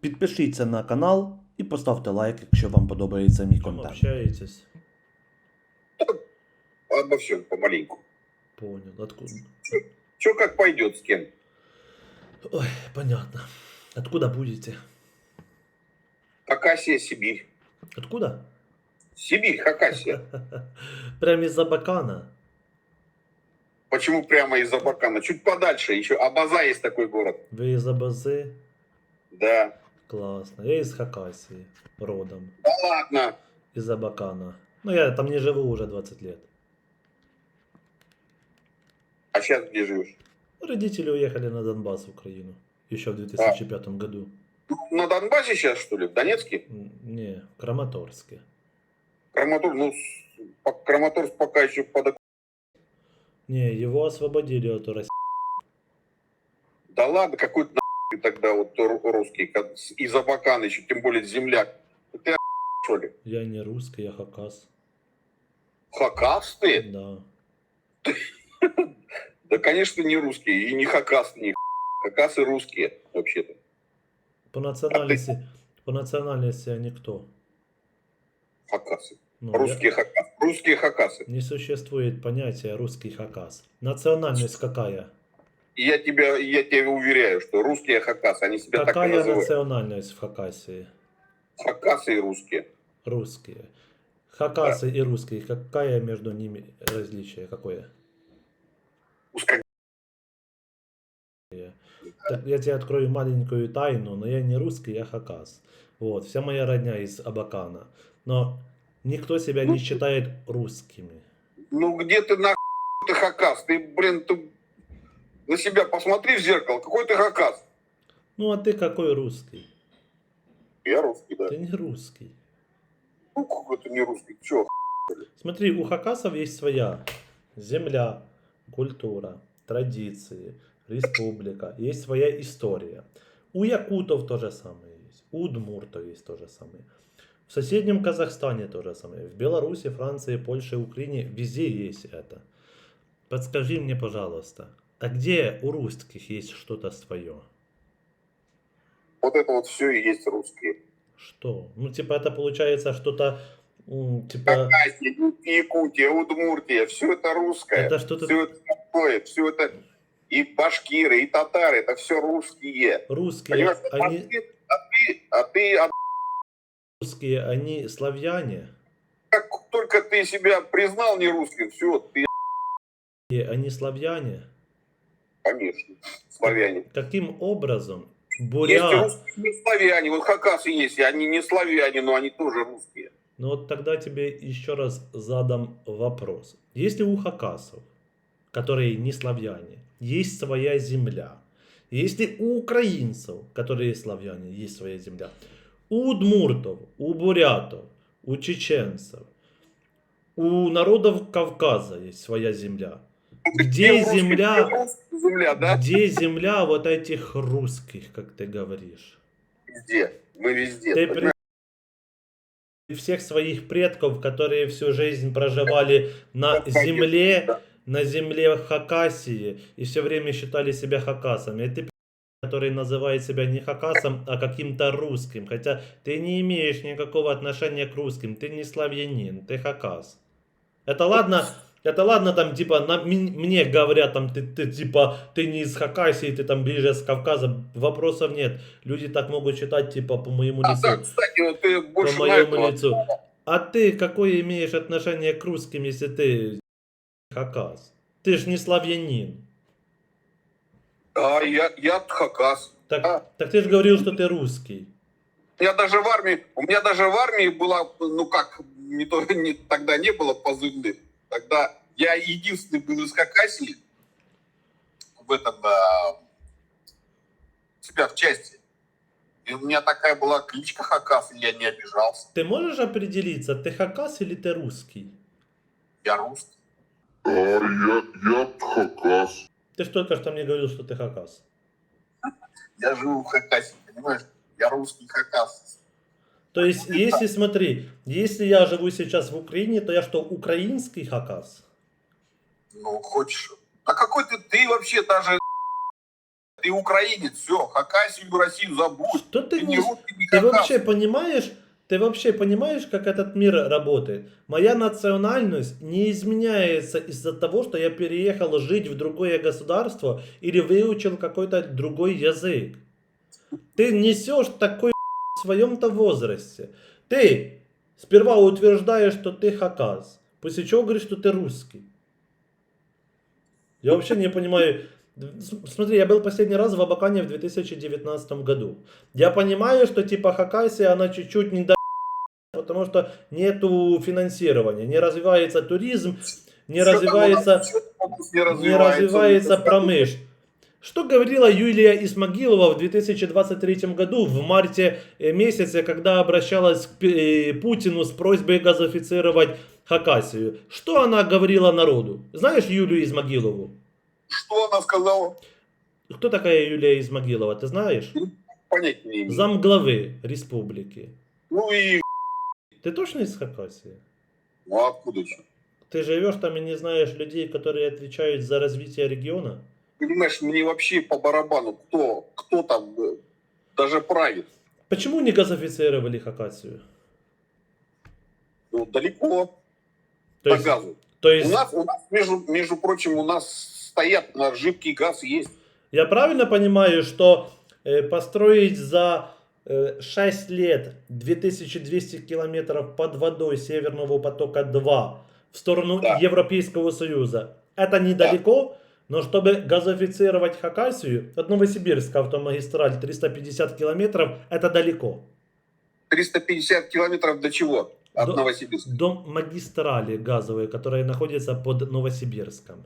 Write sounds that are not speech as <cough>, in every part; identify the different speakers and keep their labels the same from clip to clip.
Speaker 1: Підпишіться на канал і поставте лайк, якщо вам подобається мій
Speaker 2: Кем
Speaker 1: контент.
Speaker 2: общаетесь?
Speaker 3: Обо всем помаленьку.
Speaker 2: Понял. Откуда?
Speaker 3: Че как пойдет с кем?
Speaker 2: Ой, понятно. Откуда будете?
Speaker 3: Хакасия, Сибирь.
Speaker 2: Откуда?
Speaker 3: Сибирь, Хакасия. <laughs>
Speaker 2: Прямо из Абакана.
Speaker 3: Почему прямо из Абакана? Чуть подальше еще. Абаза есть такой город.
Speaker 2: Вы из Абазы?
Speaker 3: Да.
Speaker 2: Классно. Я из Хакасии. Родом.
Speaker 3: Да ладно.
Speaker 2: Из Абакана. Ну, я там не живу уже 20 лет.
Speaker 3: А сейчас где живешь?
Speaker 2: Родители уехали на Донбасс, в Украину. Еще в 2005 году.
Speaker 3: На Донбассе сейчас, что ли? В Донецке?
Speaker 2: Не, в Краматорске.
Speaker 3: Краматорск, ну, Краматорск пока еще под...
Speaker 2: Не, его освободили от России.
Speaker 3: Да ладно, какой ты нахуй тогда вот ру- русский, из Абакана еще, тем более земляк. Ты <laughs> что ли?
Speaker 2: Я не русский, я хакас.
Speaker 3: Хакас ты?
Speaker 2: Да. <laughs>
Speaker 3: Да, конечно, не русский. И не хакас, не <laughs> хакасы русские, вообще-то.
Speaker 2: По национальности, по национальности они кто?
Speaker 3: Хакасы.
Speaker 2: Ну, я-
Speaker 3: Русские хакасы. Русские хакасы.
Speaker 2: Не существует понятия русский хакас. Национальность какая?
Speaker 3: И я тебя, я тебе уверяю, что русские хакасы, они себя так и
Speaker 2: Какая
Speaker 3: называют.
Speaker 2: национальность в Хакасии?
Speaker 3: Хакасы и русские.
Speaker 2: Русские. Хакасы и русские, какая между ними различие? Какое?
Speaker 3: Узко-
Speaker 2: Так я тебе открою маленькую тайну, но я не русский, я хакас. Вот, вся моя родня из Абакана. Но никто себя не считает русскими.
Speaker 3: Ну где ты нахуй ты хакас? Ты, блин, ты на себя посмотри в зеркало. Какой ты хакас?
Speaker 2: Ну а ты какой русский?
Speaker 3: Я русский, да.
Speaker 2: Ты не русский.
Speaker 3: Ну какой ты не русский? Че?
Speaker 2: Смотри, у хакасов есть своя земля, культура, традиции, республика, есть своя история. У якутов то же самое есть, у удмуртов есть то же самое. В соседнем Казахстане то же самое, в Беларуси, Франции, Польше, Украине, везде есть это. Подскажи мне, пожалуйста, а где у русских есть что-то свое?
Speaker 3: Вот это вот все и есть русские.
Speaker 2: Что? Ну, типа, это получается что-то, типа,
Speaker 3: Хакасия, Якутия, Удмуртия, все это русское.
Speaker 2: это что-то
Speaker 3: Все это такое, все это и башкиры, и татары, это все русские.
Speaker 2: русские,
Speaker 3: Понимаешь, а
Speaker 2: они...
Speaker 3: ты, а ты, а ты
Speaker 2: русские, они славяне,
Speaker 3: как только ты себя признал не русским, все, ты,
Speaker 2: они славяне.
Speaker 3: Конечно, славяне.
Speaker 2: Каким образом
Speaker 3: Есть
Speaker 2: бурят...
Speaker 3: русские не славяне, вот хакасы есть, они не славяне, но они тоже русские.
Speaker 2: Ну вот тогда тебе еще раз задам вопрос. Если у хакасов, которые не славяне, есть своя земля, если у украинцев, которые славяне, есть своя земля, у удмуртов, у бурятов, у чеченцев, у народов Кавказа есть своя земля, где земля
Speaker 3: земля, да?
Speaker 2: Где земля вот этих русских, как ты говоришь?
Speaker 3: Везде, мы везде.
Speaker 2: Ты при- всех своих предков, которые всю жизнь проживали на земле, на земле Хакасии и все время считали себя хакасами. И ты который называет себя не хакасом, а каким-то русским. Хотя ты не имеешь никакого отношения к русским. Ты не славянин, ты хакас. Это ладно, это ладно, там, типа, на, мне говорят, там, ты, ты, типа, ты не из Хакасии, ты там ближе с Кавказа. Вопросов нет. Люди так могут считать, типа, по моему
Speaker 3: А,
Speaker 2: лицу.
Speaker 3: да, кстати, вот ты
Speaker 2: По
Speaker 3: больше на
Speaker 2: моему
Speaker 3: этого.
Speaker 2: лицу. А ты какое имеешь отношение к русским, если ты хакас? Ты ж не славянин.
Speaker 3: А, я, я хакас.
Speaker 2: Так,
Speaker 3: А.
Speaker 2: так ты же говорил, что ты русский.
Speaker 3: Меня даже в армии, у меня даже в армии была, ну как, не то, <laughs> не, тогда не было позывных. Тогда я единственный был из Хакасии в этом, а, себя в части. И у меня такая была кличка Хакас, и я не обижался.
Speaker 2: Ты можешь определиться, ты хакас или ты русский?
Speaker 3: Я русский.
Speaker 4: А я, я Хакас.
Speaker 2: Ты ж только что мне говорил, что ты хакас.
Speaker 3: Я живу в Хакасе, понимаешь? Я русский Хакас.
Speaker 2: То есть, если, смотри, если я живу сейчас в Украине, то я что, украинский хакас?
Speaker 3: Ну, хочешь. А какой ты, ты вообще даже Ты украинец, все, Хакасию, Россию забудь.
Speaker 2: Что ты
Speaker 3: Ты не русский, не
Speaker 2: Ты вообще понимаешь, ты вообще понимаешь, как этот мир работает? Моя национальность не изменяется из-за того, что я переехал жить в другое государство или выучил какой-то другой язык. Ты несешь такой в своем-то возрасте. Ты сперва утверждаешь, что ты хакас, после чего говоришь, что ты русский. Я вообще не понимаю. Смотри, я был последний раз в Абакане в 2019 году. Я понимаю, что типа Хакасия, она чуть-чуть не до <laughs> потому что нету финансирования, не развивается туризм, не развивается,
Speaker 3: не
Speaker 2: не
Speaker 3: развивается.
Speaker 2: развивается
Speaker 3: Ну,
Speaker 2: промышленность. Что говорила Юлия Исмагилова в 2023 году, в марте э, месяце, когда обращалась к э, Путину с просьбой газофицировать Хакасию? Что она говорила народу? Знаешь Юлию Исмагилову?
Speaker 3: Что она сказала?
Speaker 2: Кто такая Юлия Исмагилова, ты знаешь?
Speaker 3: Понятия не имею.
Speaker 2: Замглавы республики.
Speaker 3: Ну и...
Speaker 2: Ты точно из Хакасии?
Speaker 3: Ну а откуда еще?
Speaker 2: Ты живешь там и не знаешь людей, которые отвечают за развитие региона?
Speaker 3: Понимаешь, мне вообще по барабану, кто, кто там э, даже правит.
Speaker 2: Почему не газофицировали Хакасию?
Speaker 3: Ну, далеко
Speaker 2: То
Speaker 3: по
Speaker 2: есть,
Speaker 3: газу.
Speaker 2: то
Speaker 3: У
Speaker 2: есть
Speaker 3: нас, у нас между, между прочим, у нас стоят на жидкий газ есть.
Speaker 2: я правильно понимаю, что э, построить за э, 6 лет 2200 километров под водой Северного потока 2 в сторону
Speaker 3: Да.
Speaker 2: Европейского Союза, это недалеко, но чтобы газофицировать Хакасию, от Новосибирска автомагистраль 350 километров, это далеко.
Speaker 3: 350 километров до чего? От
Speaker 2: До-
Speaker 3: Новосибирска.
Speaker 2: до магистрали газовой, которая находится под Новосибирском.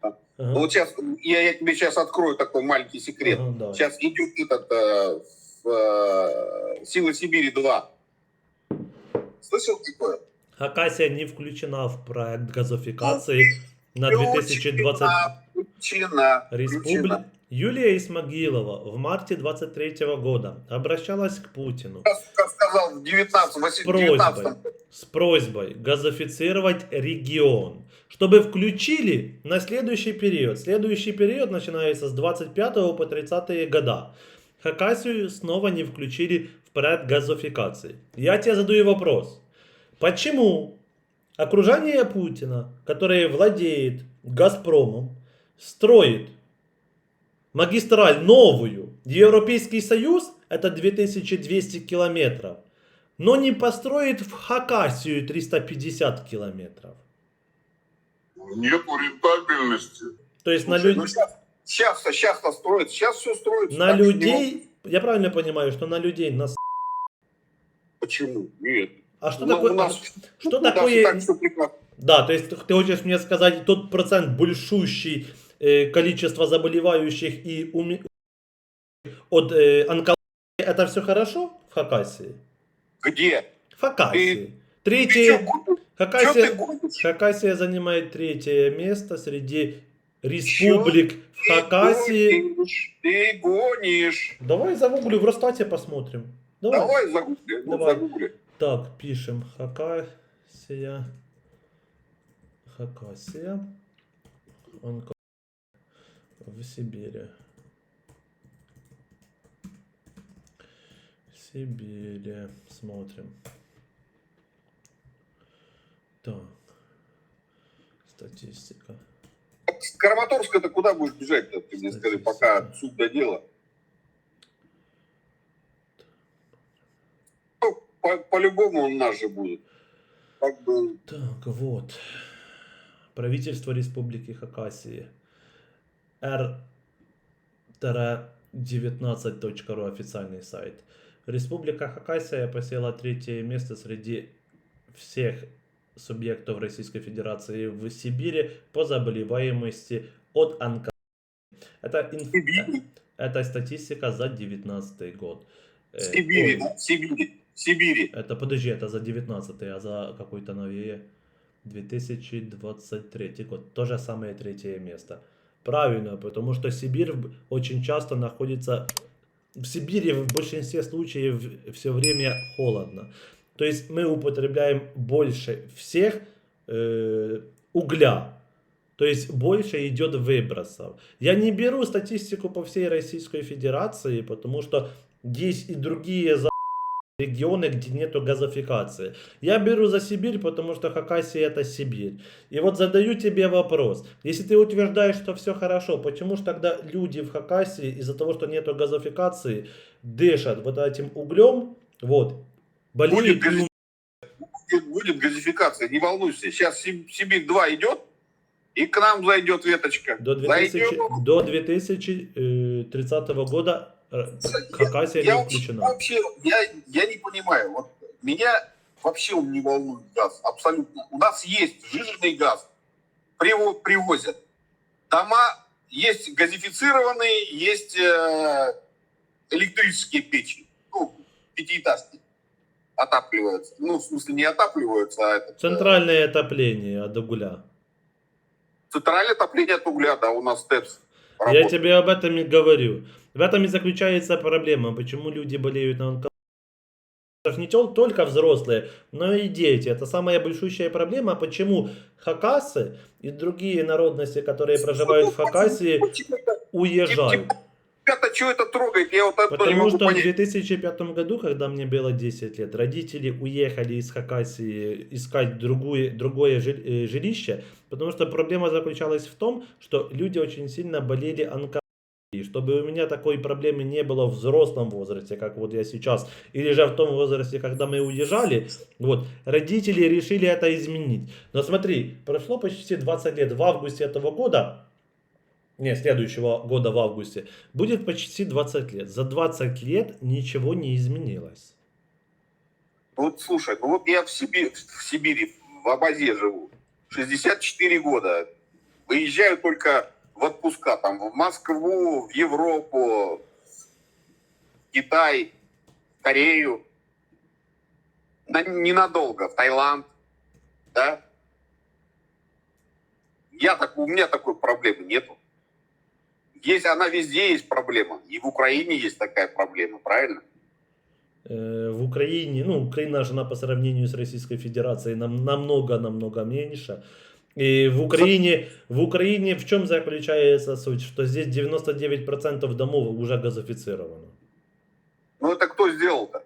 Speaker 2: Ага.
Speaker 3: Ну, вот сейчас, я, я тебе сейчас открою такой маленький секрет.
Speaker 2: Ага, давай.
Speaker 3: Сейчас идет этот э, в, э, Сила Сибири 2. Слышал такое?
Speaker 2: Хакасия не включена в проект газофикации на
Speaker 3: Включена,
Speaker 2: 2020
Speaker 3: Включена.
Speaker 2: республике.
Speaker 3: включена.
Speaker 2: Юлия Исмагилова в марте 23 года обращалась к Путину
Speaker 3: сказал в 19
Speaker 2: с просьбой, с просьбой газофицировать регион, чтобы включили на следующий период. Следующий период начинается с 25 по 30 года. Хакасию снова не включили в проект газофикации. Я тебе задаю вопрос. Почему окружение Путина, которое владеет Газпромом, строит магистраль новую, Европейский Союз, это 2200 километров, но не построит в Хакасию 350 километров.
Speaker 4: Нету рентабельности.
Speaker 2: То есть на,
Speaker 3: Слушай,
Speaker 2: лю-
Speaker 3: ну сейчас, сейчас, сейчас строят, сейчас все строится.
Speaker 2: на
Speaker 3: что
Speaker 2: людей, я правильно понимаю, что на людей нас...
Speaker 3: Почему? Нет.
Speaker 2: А что
Speaker 3: Ну,
Speaker 2: такое...
Speaker 3: нас-
Speaker 2: что
Speaker 3: у нас и
Speaker 2: такое...
Speaker 3: так.
Speaker 2: Да, то есть ты хочешь мне сказать, тот процент большущий э, количество заболевающих и уми... от э, онкологии, это все хорошо в Хакасии?
Speaker 3: Где?
Speaker 2: В Хакасии.
Speaker 3: Ты
Speaker 2: Третье...
Speaker 3: чё? Чё
Speaker 2: Хакасия... Хакасия занимает третье место среди республик в Хакасии.
Speaker 3: Ты гонишь, Ты гонишь.
Speaker 2: Давай загуглю, в Росстате посмотрим. Давай.
Speaker 3: Давай загугли. Ну,
Speaker 2: Давай.
Speaker 3: загугли.
Speaker 2: Так, пишем Хакасия. Хакасия. Онко... В Сибири. Сибири. Смотрим. Так. Статистика.
Speaker 3: С Краматорска-то куда будешь бежать-то, ты мне скажи, пока суд до дела? Ну, по- По-любому он наш же будет. Как бы,
Speaker 2: Так, вот. Правительство Республики Хакасии. r-19.ru официальный сайт. Республика Хакасия посела третье место среди всех субъектов Российской Федерации в Сибири по заболеваемости от онкологии. Это, инф- это статистика за 2019 год. Э,
Speaker 3: Сибири,
Speaker 2: ой,
Speaker 3: Сибири, Сибири.
Speaker 2: это, подожди, это за 19 а за какой-то новее 2023 год. То же самое третье место. Правильно, потому что Сибирь очень часто находится... В Сибири в большинстве случаев все время холодно. То есть мы употребляем больше всех э, угля. То есть больше идет выбросов. Я не беру статистику по всей Российской Федерации, потому что есть и другие регионы, где нету газификации. Я беру за Сибирь, потому что Хакасия это Сибирь. И вот задаю тебе вопрос. Если ты утверждаешь, что все хорошо, почему же тогда люди в Хакасии из-за того, что нету газификации, дышат вот этим углем, вот, болеют
Speaker 3: Будет гази- Будет, будет газификация, не волнуйся. Сейчас Сибирь-2 идет, и к нам зайдет веточка.
Speaker 2: До, 2000,
Speaker 3: Зайдет.
Speaker 2: до 2030 года э, Хакасия
Speaker 3: Я
Speaker 2: не включена.
Speaker 3: вообще я, я не понимаю. Вот меня вообще он не волнует газ. Абсолютно. У нас есть жиженый газ. Приво- привозят. Дома есть газифицированные, есть э, электрические печи. Ну, пятиэтажки отапливаются. Ну, в смысле, не отапливаются, а это... э,
Speaker 2: Центральное отопление от угля.
Speaker 3: Центральное отопление от угля, да, у нас ТЭПС.
Speaker 2: Я
Speaker 3: работает.
Speaker 2: тебе об этом и говорю. В этом и заключается проблема, почему люди болеют на онкологию. Не тол- только взрослые, но и дети. Это самая большущая проблема, почему хакасы и другие народности, которые проживают в Хакасии, уезжают.
Speaker 3: Ребята, что это трогает? Я вот не
Speaker 2: Потому
Speaker 3: могу
Speaker 2: что в
Speaker 3: понять.
Speaker 2: 2005 году, когда мне было 10 лет, родители уехали из Хакасии искать другое, другое э, жилище, потому что проблема заключалась в том, что люди очень сильно болели онкологией. Чтобы у меня такой проблемы не было в взрослом возрасте, как вот я сейчас, или же в том возрасте, когда мы уезжали, вот, родители решили это изменить. Но смотри, прошло почти 20 лет, в августе этого года, не, следующего года в августе, будет почти 20 лет. За 20 лет ничего не изменилось.
Speaker 3: Вот слушай, ну вот я в Сибири, в Сибири, в Абазе живу. 64 года. Выезжаю только в отпуска, там, в Москву, в Европу, в Китай, в Корею. На- ненадолго, в Таиланд, да? Я так, у меня такой проблемы нету. Есть, она везде есть проблема. И в Украине есть такая проблема, правильно?
Speaker 2: Э, В Украине, ну, Украина же она по сравнению с Российской Федерацией нам, намного-намного меньше. И в Украине, в Украине в чем заключается суть? Что здесь 99% домов уже газифицировано.
Speaker 3: Ну это кто сделал-то?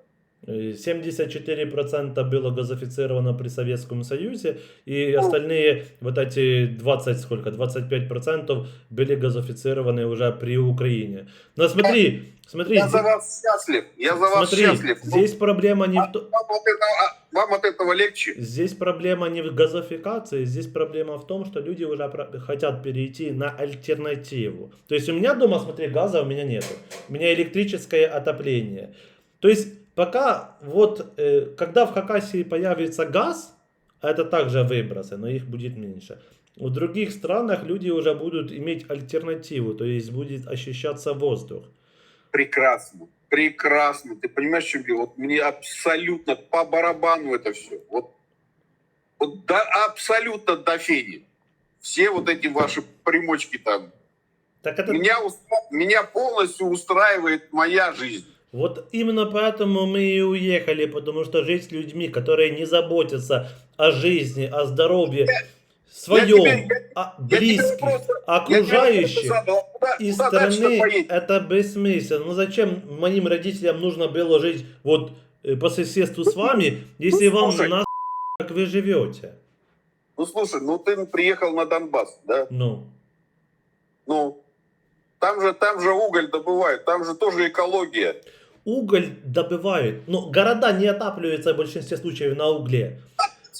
Speaker 2: Э, 74% было газифицировано при Советском Союзе, и остальные, вот эти 20 сколько, 25% были газифицированы уже при Украине. Но смотри, смотри,
Speaker 3: Я за вас счастлив. Я за вас
Speaker 2: смотри,
Speaker 3: счастлив.
Speaker 2: Здесь проблема не в том...
Speaker 3: вам, от этого, а, вам от этого легче.
Speaker 2: Здесь проблема не в газификации, здесь проблема в том, что люди уже хотят перейти на альтернативу. То есть у меня дома, смотри, газа у меня нету. У меня электрическое отопление. То есть пока вот, э, когда в Хакасии появится газ, а это также выбросы, но их будет меньше. В других странах люди уже будут иметь альтернативу, то есть будет ощущаться воздух.
Speaker 3: Прекрасно. Прекрасно. Ты понимаешь, что я- вот мне абсолютно по барабану это все. Вот, вот да, абсолютно до фени. Все вот эти ваши примочки там.
Speaker 2: Так это
Speaker 3: Меня, меня полностью устраивает моя жизнь.
Speaker 2: Вот именно поэтому мы и уехали, потому что жить с людьми, которые не заботятся о жизни, о здоровье своем,
Speaker 3: тебе-
Speaker 2: о
Speaker 3: Я тебе
Speaker 2: близких,
Speaker 3: просто-
Speaker 2: окружающих
Speaker 3: Я задал, куда-
Speaker 2: и
Speaker 3: куда
Speaker 2: страны, это бессмысленно. Ну зачем моим родителям нужно было жить вот э, по соседству с вами, если вам
Speaker 3: слушай.
Speaker 2: на как вы живете?
Speaker 3: Ну слушай, ну ты приехал на Донбасс, да?
Speaker 2: Ну,
Speaker 3: Ну, там же, там же уголь добывают, там же тоже экология.
Speaker 2: уголь добывают, но города не отапливаются в большинстве случаев на угле.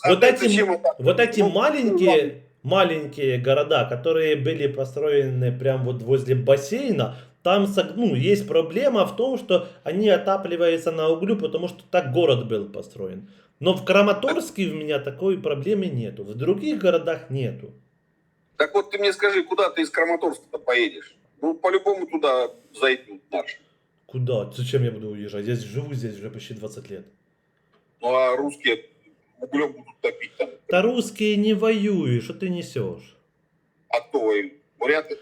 Speaker 3: А
Speaker 2: Вот эти,
Speaker 3: зачем
Speaker 2: вот эти
Speaker 3: Ну,
Speaker 2: маленькие, маленькие города, которые были построены прям вот возле бассейна, там ну, есть проблема в том, что они отапливаются на углю, потому что так город был построен. Но в Краматорске у меня такой проблемы нету. В других городах нету.
Speaker 3: Так вот ты мне скажи, куда ты из Краматорска-то поедешь? Ну, по-любому туда зайдут наши.
Speaker 2: Куда? Зачем я буду уезжать? Я живу здесь уже почти 20 лет.
Speaker 3: Ну, а русские углем будут топить там.
Speaker 2: Да русские не воюют, что ты несешь?
Speaker 3: А то и буряты.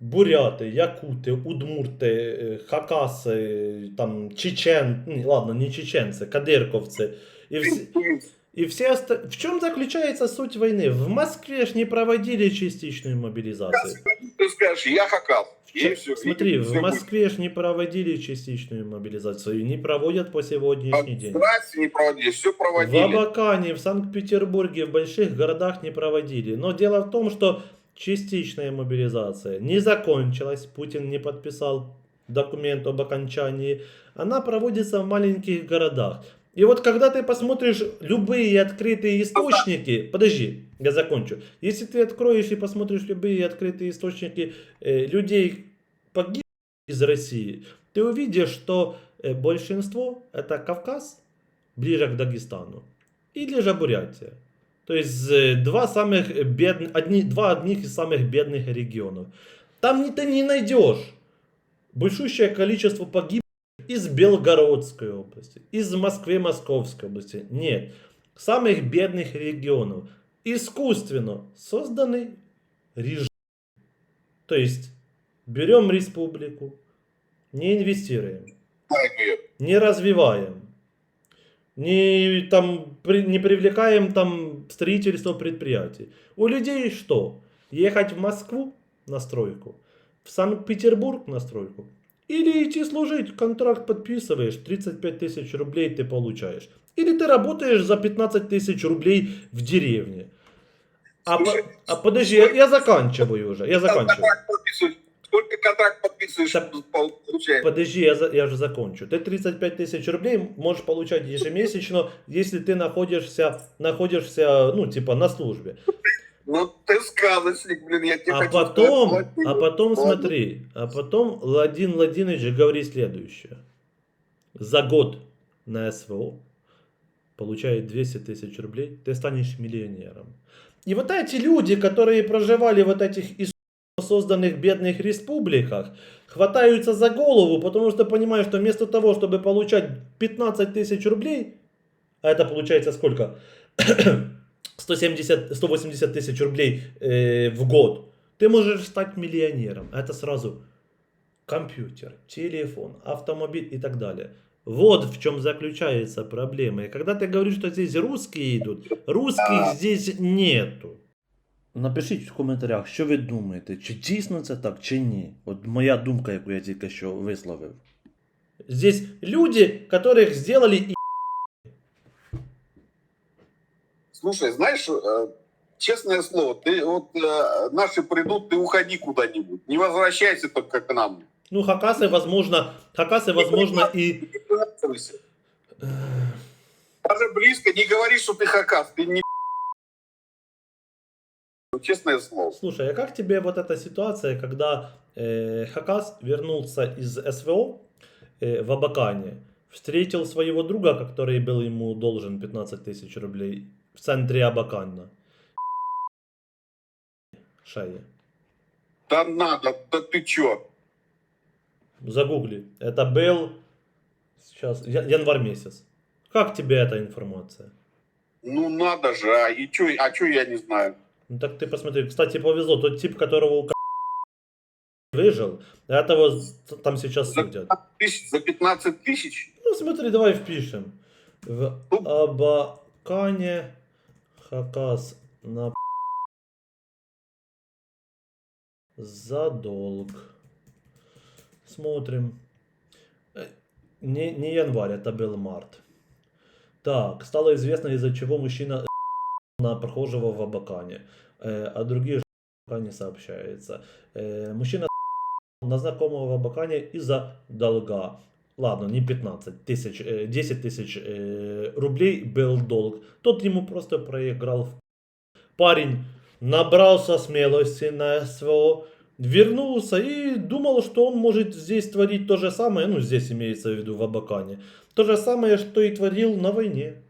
Speaker 2: Буряты, якуты, удмурты, э, хакасы, там, чечен, ну, ладно, не чеченцы, кадырковцы. И, вс- И все оста- В чем заключается суть войны? В Москве ж не проводили частичную мобилизацию.
Speaker 3: Ты скажешь, я хакал.
Speaker 2: В
Speaker 3: И все.
Speaker 2: Смотри, в Москве ж не проводили частичную мобилизацию и не проводят по сегодняшний день.
Speaker 3: Здрасте, не проводили, все
Speaker 2: В
Speaker 3: проводили.
Speaker 2: Абакане, в Санкт-Петербурге, в больших городах не проводили. Но дело в том, что частичная мобилизация не закончилась, Путин не подписал документ об окончании, она проводится в маленьких городах. И вот когда ты посмотришь любые открытые источники, подожди, я закончу. Если ты откроешь и посмотришь любые открытые источники э, людей погибших из России, ты увидишь, что э, большинство это Кавказ, ближе к Дагестану, или же Бурятия. То есть э, два самых бедных, одни, два одних из самых бедных регионов. Там ты не найдешь большущее количество погибших из Белгородской области, из Москвы, Московской области. Нет. Самых бедных регионов. Искусственно созданный режим. То есть берем республику, не инвестируем, не развиваем, не, там, при- не привлекаем там строительство предприятий. У людей что? Ехать в Москву на стройку, в Санкт-Петербург на стройку, или идти служить, контракт подписываешь, 35 тысяч рублей ты получаешь. Или ты работаешь за 15 тысяч рублей в деревне. А, по- а подожди, я, я заканчиваю уже, я заканчиваю.
Speaker 3: Сколько контракт подписываешь,
Speaker 2: Так,
Speaker 3: получаешь?
Speaker 2: Подожди, я, я же закончу. Ты 35 тысяч рублей можешь получать ежемесячно, если ты находишься, находишься, ну, типа, на службе.
Speaker 3: Ну ты сказочник, блин, я тебе
Speaker 2: А
Speaker 3: хочу
Speaker 2: потом,
Speaker 3: сказать,
Speaker 2: а потом
Speaker 3: Ладно.
Speaker 2: смотри, а потом Владимир Владимирович говорит следующее. За год на СВО получает 200 тысяч рублей, ты станешь миллионером. И вот эти люди, которые проживали вот этих созданных бедных республиках, хватаются за голову, потому что понимают, что вместо того, чтобы получать 15 тысяч рублей, а это получается сколько? 170, 180 тысяч рублей э, в год, ты можешь стать миллионером. Это сразу компьютер, телефон, автомобиль и так далее. Вот в чем заключается проблема. И когда ты говоришь, что здесь русские идут, русских здесь нету.
Speaker 1: Напишіть в коментарях, що ви думаєте, чи дійсно це так, чи ні. От моя думка, яку я тільки що висловив.
Speaker 2: Здесь люди, которых сделали
Speaker 3: Слушай, знаешь, э, честное слово, ты вот э, наши придут, ты уходи куда-нибудь. Не возвращайся только к нам.
Speaker 2: ну хакасы, возможно, хакасы, возможно и.
Speaker 3: Даже близко не говори, что ты хакас. Ты не Честное слово.
Speaker 2: Слушай, а как тебе вот эта ситуация, когда э, Хакас вернулся из СВО э, в Абакане, встретил своего друга, который был ему должен 15 тысяч рублей в центре Абакана? Шае.
Speaker 3: Да надо, да ты чё?
Speaker 2: Загугли. Это был сейчас я- январь месяц. Как тебе эта информация?
Speaker 3: Ну надо же, а и чё, а чё я не знаю?
Speaker 2: Ну так ты посмотри. Кстати, повезло. Тот тип, которого у выжил, этого с- там сейчас судят.
Speaker 3: Тысяч, за 15 тысяч?
Speaker 2: Ну, смотри, давай впишем. В Абакане Хакас на за долг. Смотрим. Э, Не, не январь, это был март. Так, стало известно, из-за чего мужчина на прохожего в Абакане, Э, а другие пока не сообщается. Э, Мужчина на знакомого в Абакане из-за долга. Ладно, не 15 тысяч, э, 10 тысяч э, рублей был долг. Тот ему просто проиграл. Парень набрался смелости на СВО, вернулся и думал, что он может здесь творить то же самое, ну здесь имеется в виду в Абакане, то же самое, что и творил на войне.